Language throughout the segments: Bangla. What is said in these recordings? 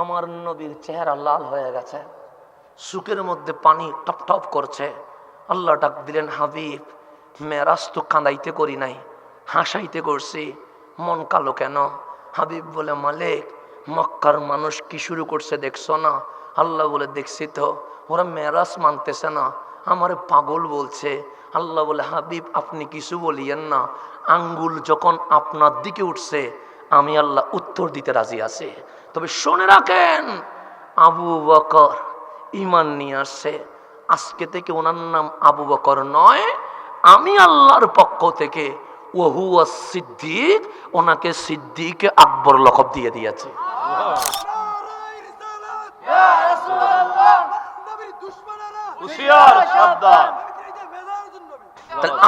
আমার নবীর চেহারা লাল হয়ে গেছে। সুখের মধ্যে পানি টপ টপ করছে। আল্লাহ ডাক দিলেন, হাবিব, মেরাজ তো কাঁদাইতে করি নাই, হাসাইতে করছি, মন কালো কেন? হাবিব বলে, মালিক, মক্কার মানুষ কি শুরু করছে দেখছ না? আল্লাহ বলে, দেখছি তো, ওরা মেরাজ মানতেছে না, আমার পাগল বলছে। আল্লাহ বলে, হাবিব, আপনি কিছু বলিয়েন না, আঙ্গুল যখন আপনার দিকে উঠছে, আমি আল্লাহ উত্তর দিতে রাজি আছি। তবে শুনে রাখেন আবু বকর ইমান নিয়ে আসছে আজকে থেকে ওনার নাম আবু বকর নয় আমি আল্লাহর পক্ষ থেকে ওহুয়া সিদ্দিক ওনাকে সিদ্দিক আকবর লকব দিয়ে দিয়েছে।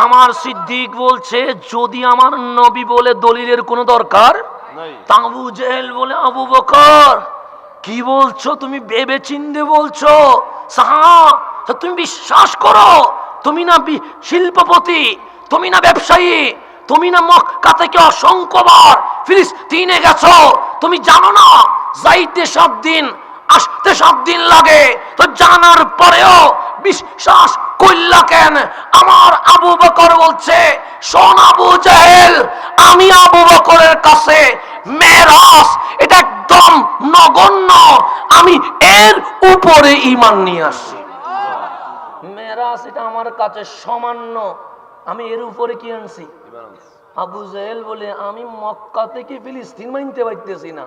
আমার সিদ্দিক বলছে যদি আমার নবী বলে দলিলের কোনো দরকার তাবু জেহেল বলে, আবু বকর, কি বলছো? তুমি বলছো? তুমি বিশ্বাস করো? তুমি না শিল্পপতি, তুমি না ব্যবসায়ী, তুমি না মক্কা থেকে অসংখ্যবার ফিলিস্তিনে গেছো? তুমি জানো না, যাইতে সব দিন, আসতে সাত দিন লাগে। তো জানার পরেও বিশ্বাস কইলা কেন? আমার আবু বকর বলছে, শোন আবু জাহেল, আমি আবু বকরের কাছে মেরাস এটা একদম নগণ্য। আমি এর উপরে ইমান নিয়ে আসছি। মেরাস এটা আমার কাছে সামান্য। আমি এর উপরে কি আনছি? আবু জাহেল বলে, আমি মক্কা থেকে ফিলিস্তিন মানতে পারতেছি না।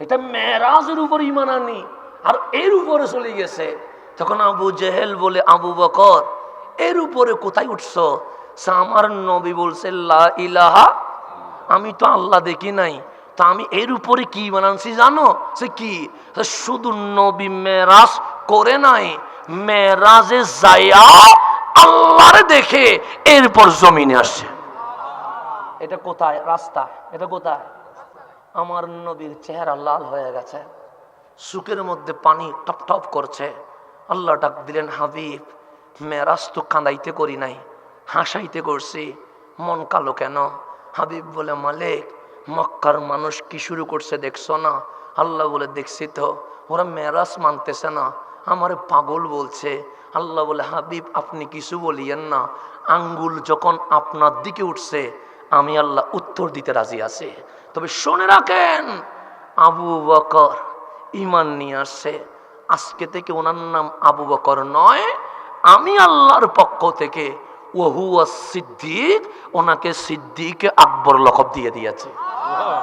এটা মেরাজের উপর ইমান আনি, আর এর উপরে চলে গেছে। তখন আবু জেহেল বলে, আবু বকর, এর উপরে কোথায় উঠছ? আমার নবী বলছে, লা ইলাহা, আমি তো আল্লাহ দেখি নাই। তা আমি এর উপরে কি বানানছি জানো? সে কি? শুধু নবী মেরাজ করে নাই, মেরাজে যায়া আল্লাহরে দেখে এরপর জমিনে আসছে। এটা কোথায়? রাস্তা। এটা কোথায়? আমার নবীর চেহারা লাল হয়ে গেছে। সুখের মধ্যে পানি টপ টপ করছে। আল্লাহ ডাক দিলেন, হাবিব, মেরাজ তো কাঁদাইতে করি নাই, হাসাইতে করছি। মন কালো কেন? হাবিব বলে, মালিক মক্কার মানুষ কি শুরু করছে দেখছ না? আল্লাহ বলে, দেখছি তো, ওরা মেরাজ মানতেছে না। আমার পাগল বলছে। আল্লাহ বলে, হাবিব, আপনি কিছু বলিয়েন না। আঙ্গুল যখন আপনার দিকে উঠছে, আমি আল্লাহ উত্তর দিতে রাজি আছে। তবে শুনে রাখেন, আবু বকর ইমান নিয়ে আসছে। আজকে থেকে ওনার নাম আবু বকর নয়, আমি আল্লাহর পক্ষ থেকে ওহুয়া সিদ্দিক, ওনাকে সিদ্দিক আকবর লকব দিয়ে দিয়েছে। 와.